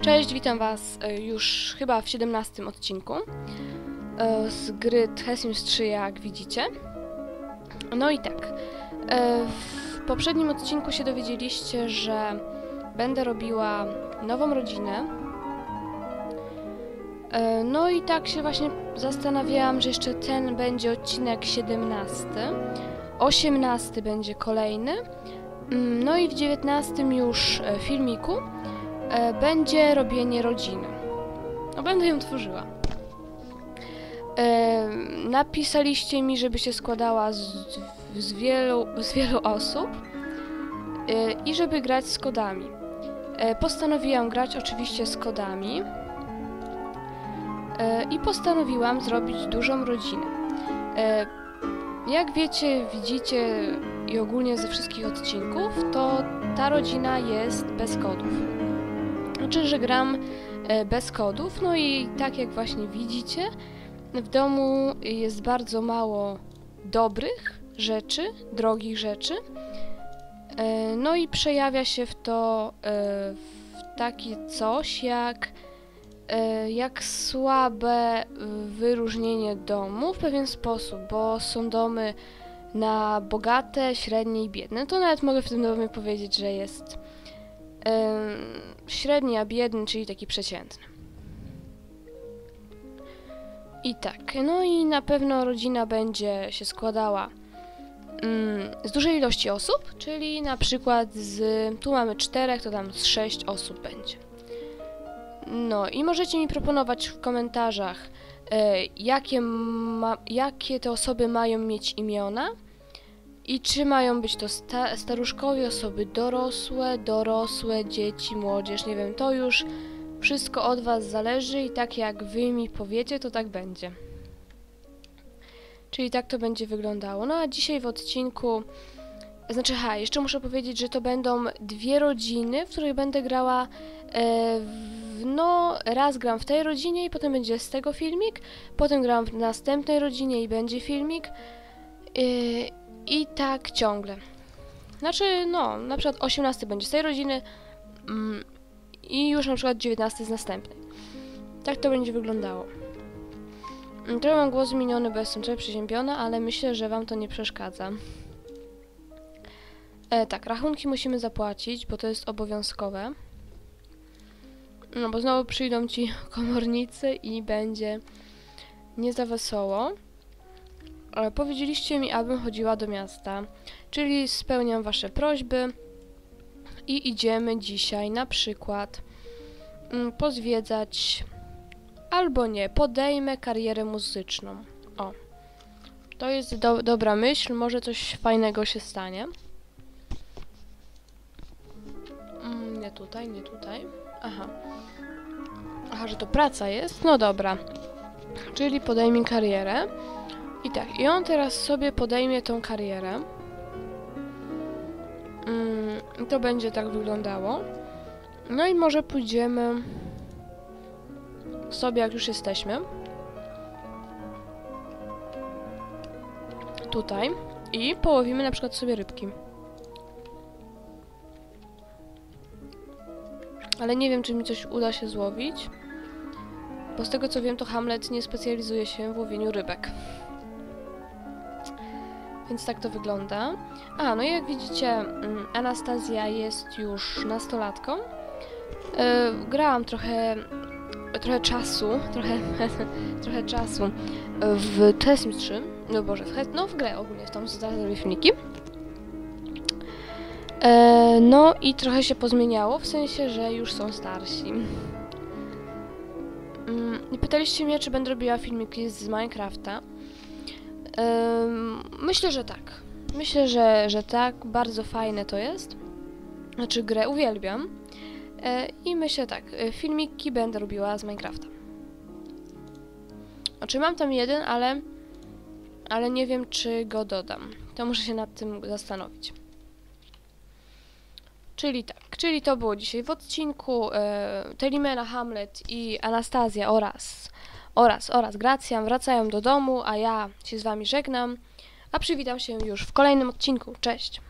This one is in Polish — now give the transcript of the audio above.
Cześć, witam Was e, już chyba w 17 odcinku e, z gry The Sims 3, jak widzicie. No i tak, e, w poprzednim odcinku się dowiedzieliście, że będę robiła nową rodzinę. No i tak się właśnie zastanawiałam, że jeszcze ten będzie odcinek 17, 18 będzie kolejny, Mm, no i w 19 już filmiku e, będzie robienie rodziny. No, będę ją tworzyła. E, napisaliście mi, żeby się składała z, z, wielu, z wielu osób e, i żeby grać z kodami. E, postanowiłam grać oczywiście z kodami e, i postanowiłam zrobić dużą rodzinę. Jak wiecie, widzicie i ogólnie ze wszystkich odcinków, to ta rodzina jest bez kodów. Znaczy, że gram e, bez kodów, no i tak jak właśnie widzicie, w domu jest bardzo mało dobrych rzeczy, drogich rzeczy. E, No i przejawia się w to e, w takie coś jak, jak słabe wyróżnienie domu w pewien sposób, bo są domy na bogate, średnie i biedne. To nawet mogę w tym domie powiedzieć, że jest średni, a biedny, czyli taki przeciętny. I tak, no i na pewno rodzina będzie się składała mm, z dużej ilości osób, czyli na przykład z, tu mamy czterech, to tam z sześć osób będzie. No i możecie mi proponować w komentarzach, e, jakie, ma, jakie te osoby mają mieć imiona i czy mają być to sta, staruszkowie, osoby dorosłe, dorosłe, dzieci, młodzież, nie wiem, to już wszystko od Was zależy i tak jak Wy mi powiecie, to tak będzie. Czyli tak to będzie wyglądało. No a dzisiaj w odcinku, znaczy ha, jeszcze muszę powiedzieć, że to będą dwie rodziny, w których będę grała, e, w, no raz gram w tej rodzinie i potem będzie z tego filmik, potem gram w następnej rodzinie i będzie filmik. E, i tak ciągle. Znaczy, no, na przykład 18 będzie z tej rodziny mm, i już na przykład 19 z następnej. Tak to będzie wyglądało. Mm, Trochę mam głos zmieniony, bo jestem trochę przeziębiona, ale myślę, że wam to nie przeszkadza. E, tak, rachunki musimy zapłacić, bo to jest obowiązkowe. No bo znowu przyjdą ci komornicy i będzie nie za wesoło. E, Powiedzieliście mi, abym chodziła do miasta, czyli spełniam wasze prośby i idziemy dzisiaj na przykład mm, pozwiedzać albo nie, podejmę karierę muzyczną. O, to jest do, dobra myśl, może coś fajnego się stanie. Mm, nie tutaj, nie tutaj. Aha. Aha, że to praca jest? No dobra. Czyli podejmij karierę. I tak, i on teraz sobie podejmie tą karierę. Mm, to będzie tak wyglądało. No i może pójdziemy sobie, jak już jesteśmy. Tutaj. I połowimy na przykład sobie rybki. Ale nie wiem, czy mi coś uda się złowić. Bo z tego co wiem, to Hamlet nie specjalizuje się w łowieniu rybek. Więc tak to wygląda. A, no i jak widzicie, mm, Anastazja jest już nastolatką. E, grałam trochę, trochę czasu, trochę, trochę czasu w The Sims 3. No Boże, w, no w grę ogólnie, w tą zaraz filmiki. E, no i trochę się pozmieniało, w sensie, że już są starsi. Mm, pytaliście mnie, czy będę robiła filmiki z Minecrafta. Myślę, że tak. Myślę, że, że tak. Bardzo fajne to jest. Znaczy, grę uwielbiam. E, I myślę tak. e, Filmiki będę robiła z Minecrafta. Znaczy, mam tam jeden, ale. Ale nie wiem, czy go dodam. To muszę się nad tym zastanowić. Czyli tak. Czyli to było dzisiaj w odcinku. E, Telimena, Hamlet i Anastazja oraz oraz, oraz Gracjan wracają do domu, a ja się z wami żegnam, a przywitam się już w kolejnym odcinku. Cześć!